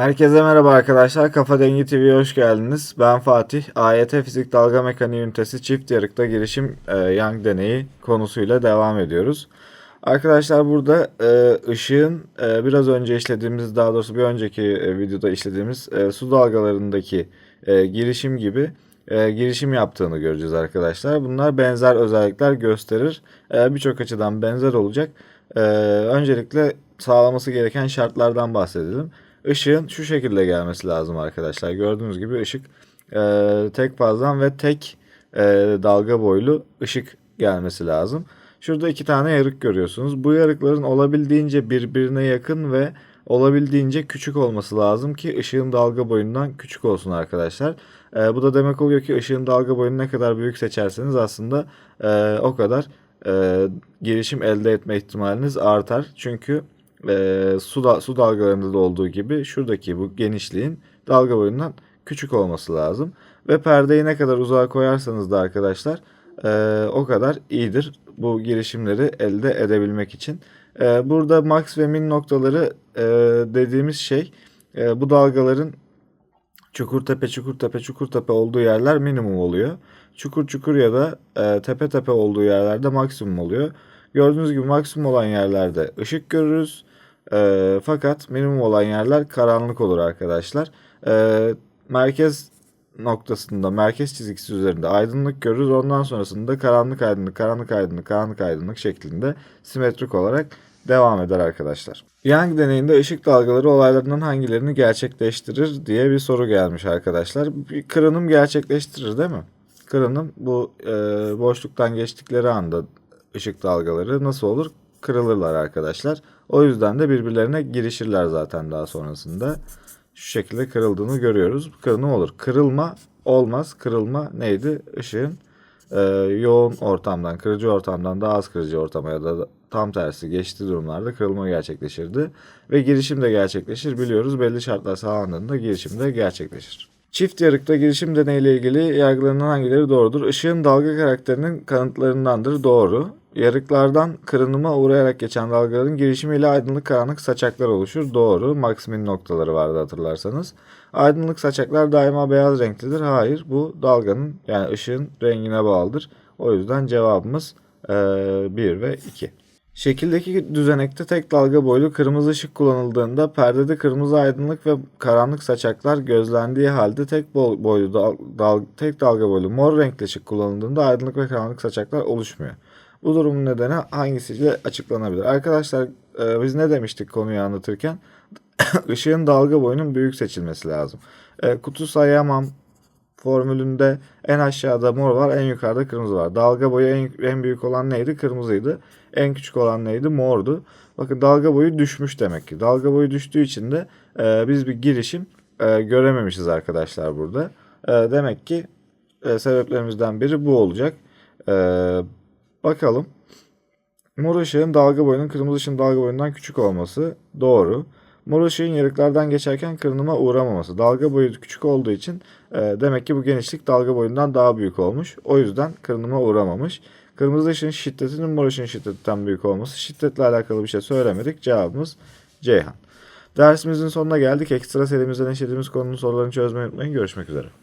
Herkese merhaba arkadaşlar. Kafa Dengi TV'ye hoş geldiniz. Ben Fatih. AYT Fizik Dalga Mekaniği Ünitesi Çift Yarıkta Girişim e, Young Deneyi konusuyla devam ediyoruz. Arkadaşlar burada e, ışığın e, biraz önce işlediğimiz daha doğrusu bir önceki e, videoda işlediğimiz e, su dalgalarındaki e, girişim gibi e, girişim yaptığını göreceğiz arkadaşlar. Bunlar benzer özellikler gösterir. E, Birçok açıdan benzer olacak. E, öncelikle sağlaması gereken şartlardan bahsedelim. Işığın şu şekilde gelmesi lazım arkadaşlar. Gördüğünüz gibi ışık e, tek fazdan ve tek e, dalga boylu ışık gelmesi lazım. Şurada iki tane yarık görüyorsunuz. Bu yarıkların olabildiğince birbirine yakın ve olabildiğince küçük olması lazım ki ışığın dalga boyundan küçük olsun arkadaşlar. E, bu da demek oluyor ki ışığın dalga boyunu ne kadar büyük seçerseniz aslında e, o kadar e, girişim elde etme ihtimaliniz artar. Çünkü e, su, da, su dalgalarında da olduğu gibi şuradaki bu genişliğin dalga boyundan küçük olması lazım. Ve perdeyi ne kadar uzağa koyarsanız da arkadaşlar e, o kadar iyidir bu girişimleri elde edebilmek için. E, burada max ve min noktaları e, dediğimiz şey e, bu dalgaların çukur tepe çukur tepe çukur tepe olduğu yerler minimum oluyor. Çukur çukur ya da e, tepe tepe olduğu yerlerde maksimum oluyor. Gördüğünüz gibi maksimum olan yerlerde ışık görürüz. E, fakat minimum olan yerler karanlık olur arkadaşlar. E, merkez noktasında, merkez çizgisi üzerinde aydınlık görürüz. Ondan sonrasında karanlık aydınlık, karanlık aydınlık, karanlık aydınlık şeklinde simetrik olarak devam eder arkadaşlar. Young deneyinde ışık dalgaları olaylarından hangilerini gerçekleştirir diye bir soru gelmiş arkadaşlar. Bir kırınım gerçekleştirir değil mi? Kırınım bu e, boşluktan geçtikleri anda ışık dalgaları nasıl olur? Kırılırlar arkadaşlar. O yüzden de birbirlerine girişirler zaten daha sonrasında. Şu şekilde kırıldığını görüyoruz. Kırılım olur. Kırılma olmaz. Kırılma neydi? Işığın e, yoğun ortamdan, kırıcı ortamdan daha az kırıcı ortama ya da tam tersi geçtiği durumlarda kırılma gerçekleşirdi. Ve girişim de gerçekleşir. Biliyoruz belli şartlar sağlandığında girişim de gerçekleşir. Çift yarıkta girişim deneyiyle ilgili yargılanan hangileri doğrudur? Işığın dalga karakterinin kanıtlarındandır. Doğru. Yarıklardan kırınıma uğrayarak geçen dalgaların girişimiyle aydınlık karanlık saçaklar oluşur. Doğru. Maksimin noktaları vardı hatırlarsanız. Aydınlık saçaklar daima beyaz renklidir. Hayır. Bu dalganın yani ışığın rengine bağlıdır. O yüzden cevabımız 1 ve 2. Şekildeki düzenekte tek dalga boylu kırmızı ışık kullanıldığında perdede kırmızı aydınlık ve karanlık saçaklar gözlendiği halde tek boylu dal, dal- tek dalga boylu mor renkli ışık kullanıldığında aydınlık ve karanlık saçaklar oluşmuyor. Bu durumun nedeni hangisiyle açıklanabilir? Arkadaşlar e, biz ne demiştik konuyu anlatırken? Işığın dalga boyunun büyük seçilmesi lazım. E, kutu sayamam formülünde en aşağıda mor var, en yukarıda kırmızı var. Dalga boyu en, en büyük olan neydi? Kırmızıydı. En küçük olan neydi? Mordu. Bakın dalga boyu düşmüş demek ki. Dalga boyu düştüğü için de e, biz bir girişim e, görememişiz arkadaşlar burada. E, demek ki e, sebeplerimizden biri bu olacak. E, bakalım. Mor ışığın dalga boyunun kırmızı ışığın dalga boyundan küçük olması doğru. Mor ışığın yarıklardan geçerken kırınıma uğramaması. Dalga boyu küçük olduğu için e, demek ki bu genişlik dalga boyundan daha büyük olmuş. O yüzden kırınıma uğramamış. Kırmızı ışığın şiddetinin mor ışığın şiddetinden büyük olması. Şiddetle alakalı bir şey söylemedik. Cevabımız Ceyhan. Dersimizin sonuna geldik. Ekstra serimizden işlediğimiz konunun sorularını çözmeyi unutmayın. Görüşmek üzere.